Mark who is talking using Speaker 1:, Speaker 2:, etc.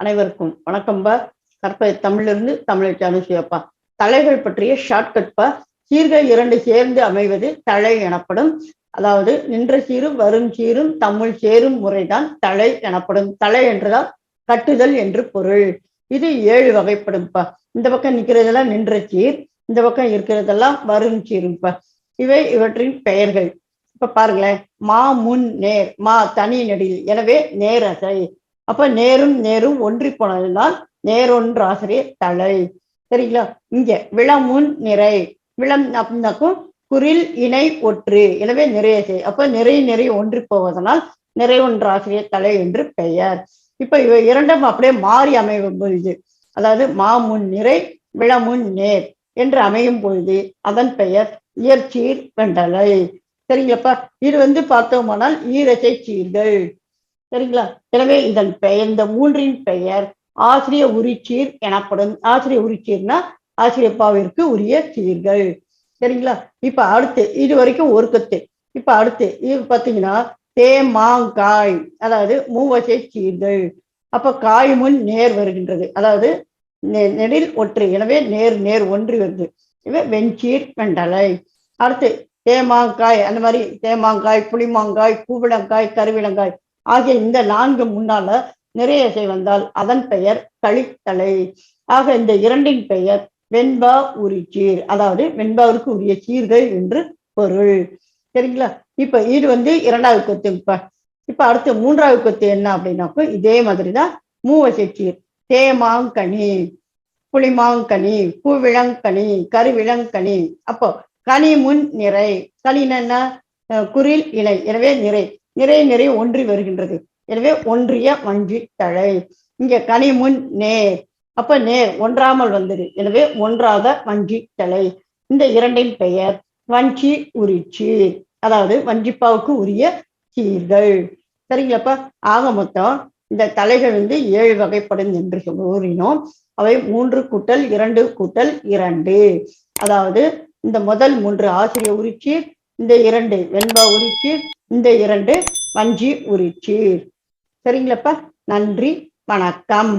Speaker 1: அனைவருக்கும் வணக்கம்பா கற்ப தமிழிலிருந்து தமிழ் அனுசியப்பா தலைகள் பற்றிய ஷார்ட்கட்பா சீர்கள் இரண்டு சேர்ந்து அமைவது தழை எனப்படும். அதாவது நின்ற சீரும் வரும் சீரும் தமிழ் சேரும் முறைதான் தழை எனப்படும். தழை என்றுதான் கட்டுதல் என்று பொருள். இது ஏழு வகைப்படும்பா இந்த பக்கம் நிற்கிறதெல்லாம் நின்ற சீர் இந்த பக்கம் இருக்கிறதெல்லாம் வரும் சீரும்ப்பா இவை இவற்றின் பெயர்கள். இப்ப பாருங்களேன். மா முன் நேர் மா தனி நெடில். எனவே நேரசை அப்ப நேரும் நேரும் ஒன்றி போனதுனால் நேரொன்று ஆசிரியர் தலை சரிங்களா? இங்க விளமுன் நிறை. விளம் அப்படின்னாக்கும் குரில் இணை ஒற்று. எனவே நிறைய செய் அப்ப நிறை நிறை ஒன்றி போவதனால் நிறை ஒன்று ஆசிரியர் தலை என்று பெயர். இப்ப இவை இரண்டும் அப்படியே மாறி அமையும் பொழுது அதாவது மாமுன் நிறை விளமுன் நேர் என்று அமையும் பொழுது அதன் பெயர் இயற்சீர் வெண்டலை. சரிங்களாப்பா இது வந்து பார்த்தோமானால் ஈரசை சீர்கள். சரிங்களா? எனவே இதன் பெயர் இந்த மூன்றின் பெயர் ஆசிரிய உரிச்சீர் எனப்படும். ஆசிரிய உரிச்சீர்னா ஆசிரியப்பாவிற்கு உரிய சீர்கள். சரிங்களா? இப்ப அடுத்து இது வரைக்கும் ஒரு கத்து. இப்ப அடுத்து இது பாத்தீங்கன்னா தேமாங்காய் அதாவது மூவசை சீர்கள். அப்ப காய் முன் நேர் வருகின்றது. அதாவது நெடில் ஒற்று. எனவே நேர் நேர் ஒன்று வருது. இவை வெஞ்சீர் வெண்டலை. அடுத்து தேமாங்காய் அந்த மாதிரி தேமாங்காய் புளிமாங்காய் கூவிளங்காய் கருவிளங்காய் ஆகிய இந்த நான்கு முன்னால நிறைய இசை வந்தால் அதன் பெயர் களித்தலை ஆக இந்த இரண்டின் பெயர் வெண்பா உரிச்சீர் அதாவது வெண்பாவிற்கு உரிய சீர்கள் என்று பொருள். சரிங்களா? இப்ப இது வந்து இரண்டாவது கொத்து. இப்ப இப்ப அடுத்து மூன்றாவது கொத்து என்ன அப்படின்னாக்கோ இதே மாதிரிதான் மூவசை சீர். தேமாங்கனி புளிமாங்கனி பூவிளங்கனி கருவிளங்கனி. அப்போ கனி முன் நிறை. கனின்னா குரில் இலை எனவே நிறை. நிறைய நிறைய ஒன்றி வருகின்றது. எனவே ஒன்றிய வஞ்சி தழை இங்க கனிமுன் நேர். அப்ப நேர் ஒன்றாமல் வந்தது. எனவே ஒன்றாத வஞ்சி தலை இந்த இரண்டின் பெயர் வஞ்சி உரிச்சி. அதாவது வஞ்சிப்பாவுக்கு உரிய சீர்கள். சரிங்களாப்பா? ஆக மொத்தம் இந்த தலைகள் வந்து ஏழு வகைப்படும் என்று கூறினோம். அவை மூன்று கூட்டல் இரண்டு கூட்டல் இரண்டு. அதாவது இந்த முதல் மூன்று ஆசிரிய உரிச்சி இந்த இரண்டு வெண்பா உரிச்சீர் இந்த இரண்டு வஞ்சி உரிச்சீர் சரிங்களப்பா? நன்றி வணக்கம்.